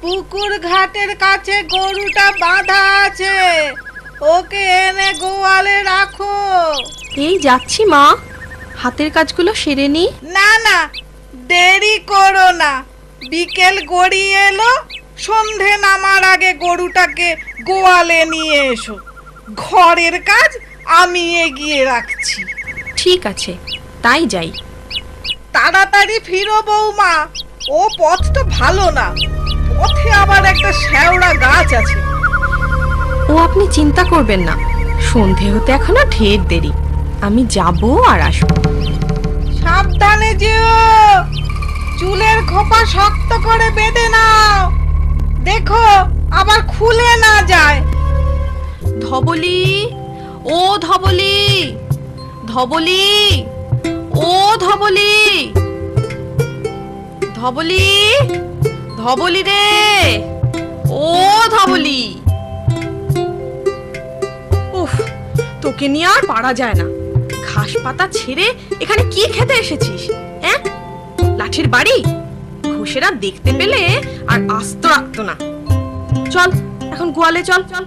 পুকুর ঘাটের কাছে গরুটা বাঁধা আছে। ওকে এনে গোয়ালে রাখো। এই যাচ্ছি মা। হাতের কাজগুলো সেরে নি। না না দেরি করো না। বিকেল গড়িয়ে এলো সন্ধে নামার আগে গরুটাকে গোয়ালে নিয়ে এসো। ঘরের কাজ আমি এগিয়ে রাখছি। ঠিক আছে তাই যাই। তাড়াতাড়ি ফিরো বৌমা। ও পথটা ভালো না। পথে আবার একটা শ্যাওড়া গাছ আছে। ও আপনি চিন্তা করবেন না। সন্ধে হতে এখনও ঢের দেরি। আমি যাব আর আসব। সাবধানে যেও। চুলের খোপা শক্ত করে বেঁধে নাও। দেখো আবার খুলে না যায়। ধবলি ও ধবলি ধবলি ও ধবলি। ধবলি? ধবলি রে। ও ধবলি। উফ, তোকে নিয়ে আর পারা যায় না। ঘাস পাতা ছেড়ে এখানে কি খেতে এসেছিস হ্যাঁ? লাঠির বাড়ি? ঘুষেরা দেখতে পেলে আর আস্ত রাখতো না। চল, এখন গোয়ালে চল। চল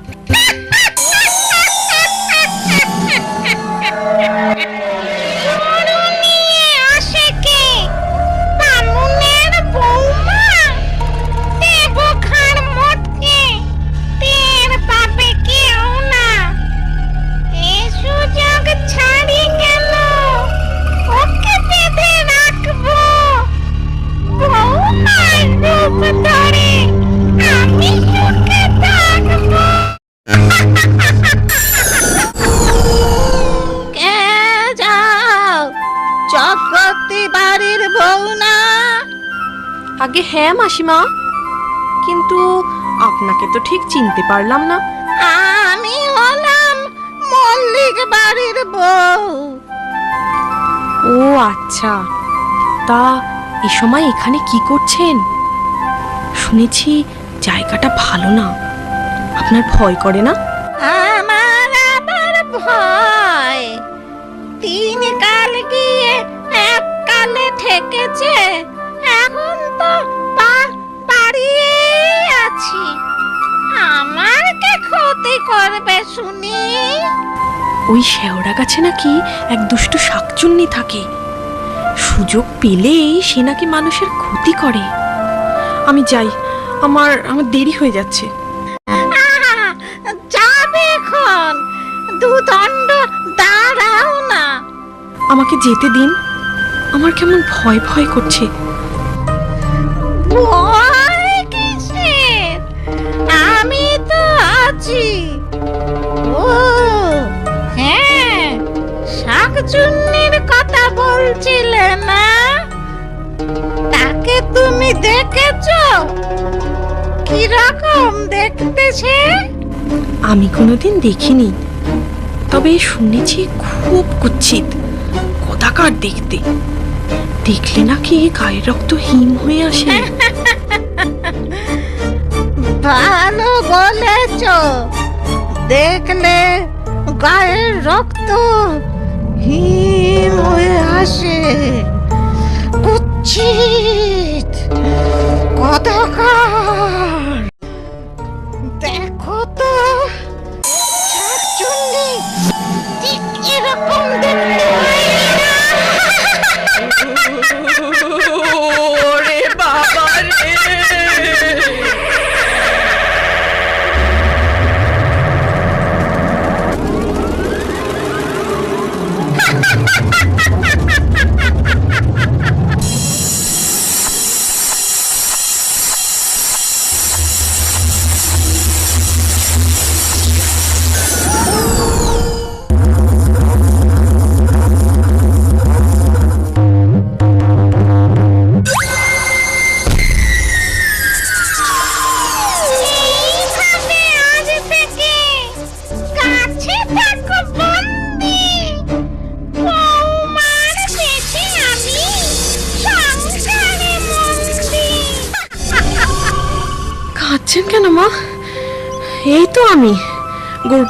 চক্রবর্তী বাড়ির বউ না আগে হ্যাঁ মাসিমা। কিন্তু আপনাকে তো ঠিক চিনতে পারলাম না। আমি হলাম মল্লিক বাড়ির বউ। ও আচ্ছা। তা এ সময় এখানে কি করছেন? শুনেছি জায়গাটা ভালো না। আপনার ভয় করে না? ঠেকেছে। এখন তো পা পাড়িয়ে আছি। আমার কে ক্ষতি করবে শুনি? ওই শেওড়া গাছে নাকি এক দুষ্টু শাকচুন্নি থাকে। সুযোগ পেলেই সে নাকি মানুষের ক্ষতি করে। আমি যাই আমার আমার দেরি হয়ে যাচ্ছে। যাবে এখন। দুদণ্ড দাঁড়াও না। আমাকে যেতে দিন। আমার কেমন ভয় ভয় করছে। ভয় কিসের? আমি তো আছি। ও হ্যাঁ শাকচুন্নির কথা বলছিলে না? তাকে তুমি দেখেছ? কীরকম দেখতে সে? আমি কোনোদিন দেখিনি তবে শুনেছি খুব কুচ্ছিত কদাকার দেখতে। দেখলে নাকি গায়ের রক্ত হিম হয়ে আসে? ভালো বলেছ। দেখলে গায়ের রক্ত হিম হয়ে আসে। কুচ্ছিত কতকার।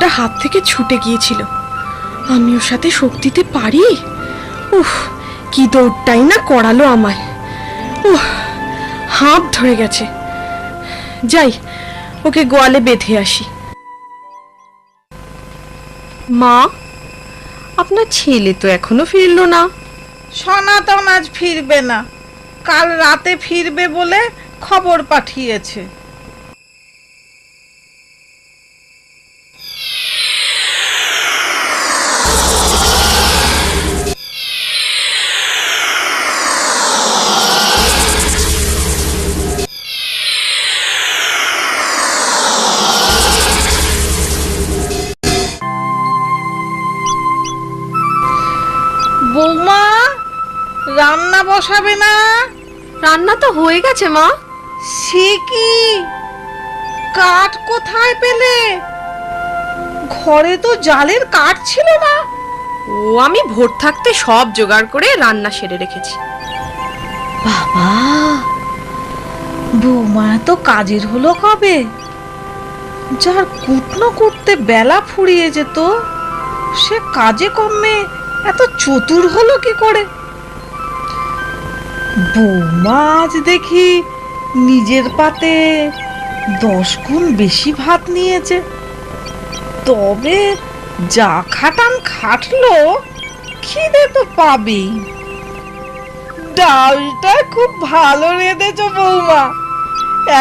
গরুটা হাত থেকে ছুটে গিয়েছিল। আমি ওর সাথে শক্তিতে পারি? উফ, কি দৌড়টাই না করালো আমায়। উহ, হাঁপ ধরে গেছে। যাই, ওকে গোয়ালে বেঁধে আসি। মা, আপনার ছেলে তো এখনও ফিরলো না। সনাতন আজ ফিরবে না। কাল রাতে ফিরবে বলে খবর পাঠিয়েছে। তো হয়ে গেছে মা। সে কি? কাঠ কোথায় পেলে? ঘরে তো জালের কাঠ ছিল না। ও আমি ভোর থাকতে সব জোগাড় করে রান্না সেরে রেখেছি। বাবা বৌমা তো কাজের হলো কবে? যার কুটনো করতে বেলা ফুরিয়ে যেত সে কাজে কমে এত চতুর হলো কি করে? বৌমা আজ দেখি নিজের পাতে দশ গুণ বেশি ভাত নিয়েছে। তবে যা খাটান খাটলো খিদে তো পাবেই। ডালটা খুব ভালো রেঁধেছ বৌমা।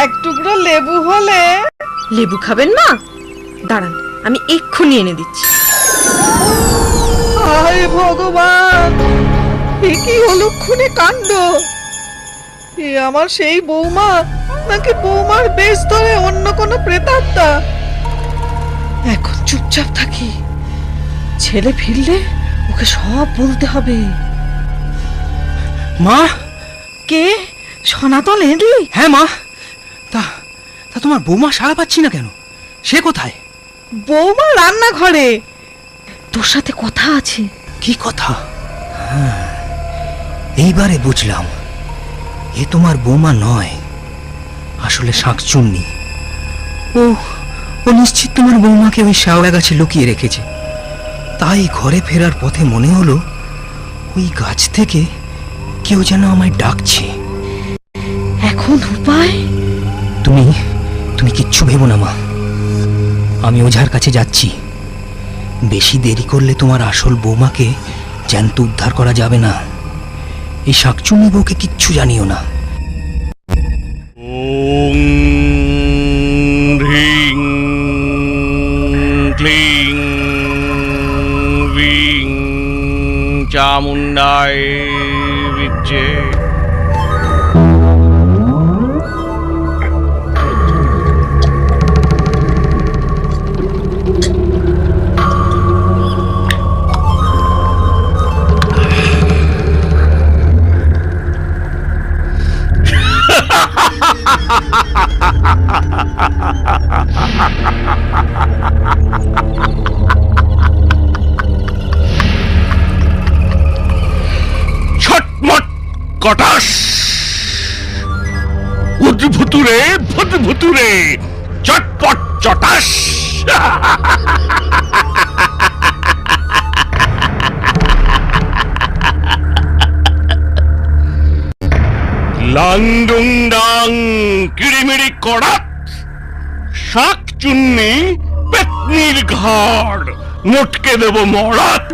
এক টুকরো লেবু হলে লেবু খাবেন মা? দাঁড়ান আমি এক্ষুনি এনে দিচ্ছি। হায় ভগবান! এ কি অলক্ষণে কাণ্ড? এ আমার সেই বৌমা নাকি বৌমার বেশ ধরে অন্য কোনো প্রেতাত্মা? এখন চুপচাপ থাকি। ছেলে ফিরলে ওকে সব বলতে হবে। মা কে? সনাতন এলি? হ্যাঁ মা। তা তা তোমার বৌমা সাড়া পাচ্ছি না কেন? সে কোথায়? বৌমা রান্নাঘরে। তোর সাথে কথা আছে। কি কথা? হ্যাঁ, এইবারে বুঝলাম এ তোমার বৌমা নয় আসলে শাঁকচুন্নি। ও ও নিশ্চিত তোমার বৌমাকে ওই শ্যাওড়া গাছে লুকিয়ে রেখেছে। তাই ঘরে ফেরার পথে মনে হলো ওই গাছ থেকে কেউ যেন আমায় ডাকছে। এখন উপায়? তুমি তুমি কিচ্ছু ভেবো না মা। আমি ওঝার কাছে যাচ্ছি। বেশি দেরি করলে তোমার আসল বৌমাকে জ্যান্ত উদ্ধার করা যাবে না। এই শাকচুনি বউকে কিচ্ছু জানিও না। ক্লিং চামুন্ডায় বিচ্ছে ছটমট কটাস। উদ্ভুতুরে ভুতভুতুরে চটপট চটাস। লাংডুং ডাং কিড়িমিড়ি কড়াত শাক চুন্নি পেতনির ঘাড়, মোটকে দেব মরাত।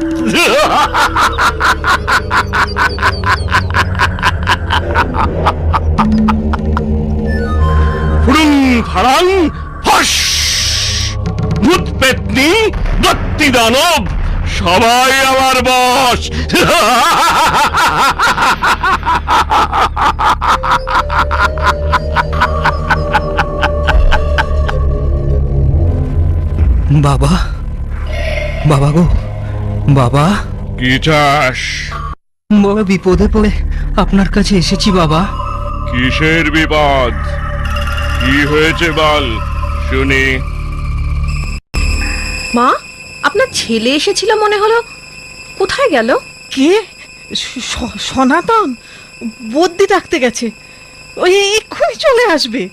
ফুড়ুং ফাড়াং ফস, ভূত পেতনি, দত্তি দানব, সবাই আমার বস। বাবা। বাবা গো বাবা। কি চাস? বাবা বিপদে পড়ে আপনার কাছে এসেছি বাবা। কিসের বিপদ? কি হয়েছে বল শুনি। মা আপনার ছেলে এসেছিল মনে হলো। কোথায় গেল? কে? স- সনাতন? বদ্যি ডাকতে গেছে। ওই এক্ষুনি চলে আসবে।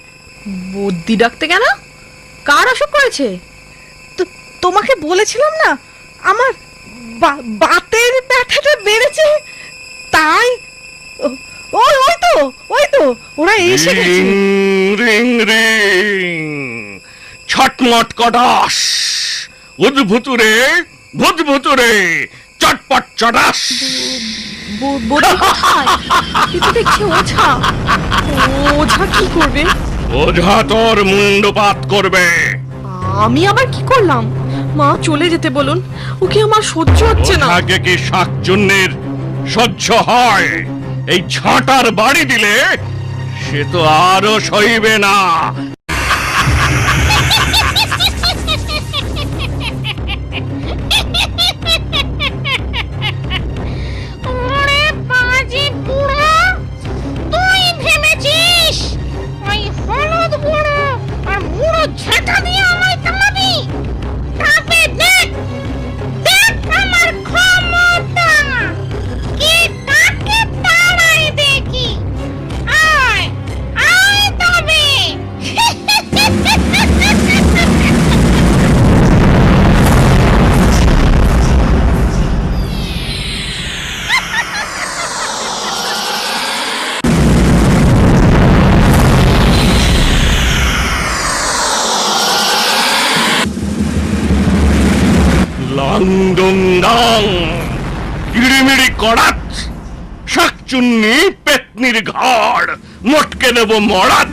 বদ্যি ডাকতে কেন? কার অসুখ করেছে? তোমাকে বলেছিলাম না আমার বাতের ব্যথাটা বেড়েছে? তাই? ও- ওই ওই তো ওই তো ওরা এসে গেছে। রিং ছটমট কটাস। উদ্ভুতুরে ভূতভুতুরে চটপট চটাস। ওঝা কি করবে? ওঝা তোর মুন্ডপাত করবে। আমি আবার কি করলাম? মা, চলে যেতে বলুন। ওকে আমার সহ্য হচ্ছে না। আগে কি শাকচুন্নির সহ্য হয়? এই ছাঁটার বাড়ি দিলে সে তো আরও সইবে না। লং ডং ডং কিড়িমিড়ি করাত শাকচুন্নি পেতনির ঘর মটকে দেব মরাত।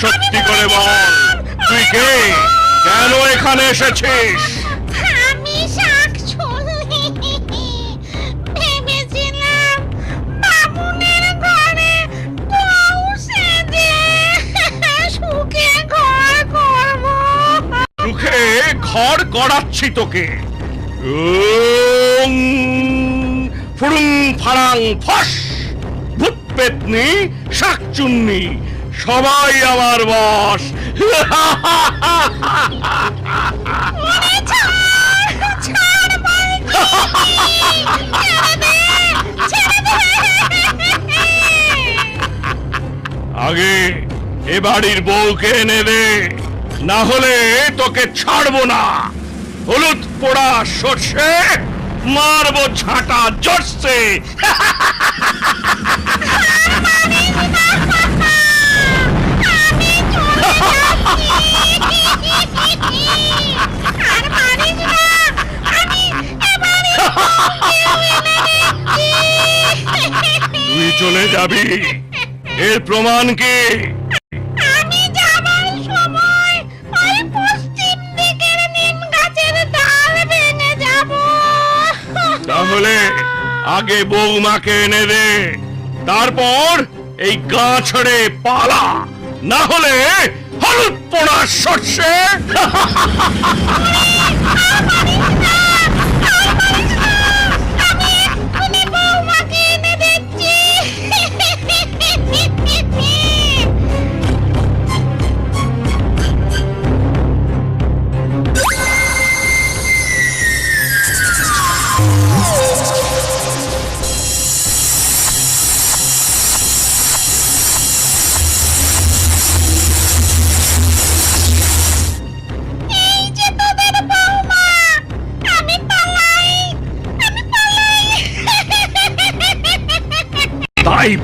সত্যি করে বল। তুই কে? কেন এখানে এসেছিস? আমি শাক ছুলি ভেবেছিলাম বামুনের ঘরে বউ সেজে সুখে ঘর করব। মুখে ঘর করাচ্ছি তোকে। ওং ফুড়ুং ফাড়াং ফস ভূত পেতনি শাকচুন্নি সবাই আমার বস। আগে এ বাড়ির বউকে এনে দে, না হলে তোকে ছাড়বো না। হলুদ পোড়া সর্ষে, মারবো ঝাঁটা জটছে আগে বৌমাকে এনে দে। তারপর এই গা ছেড়ে পালা। না হলে হলুদ পোড়া সর্ষে।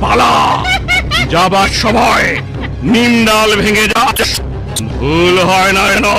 পালা যাবার সময় ভেঙে যা ভুল হয় না।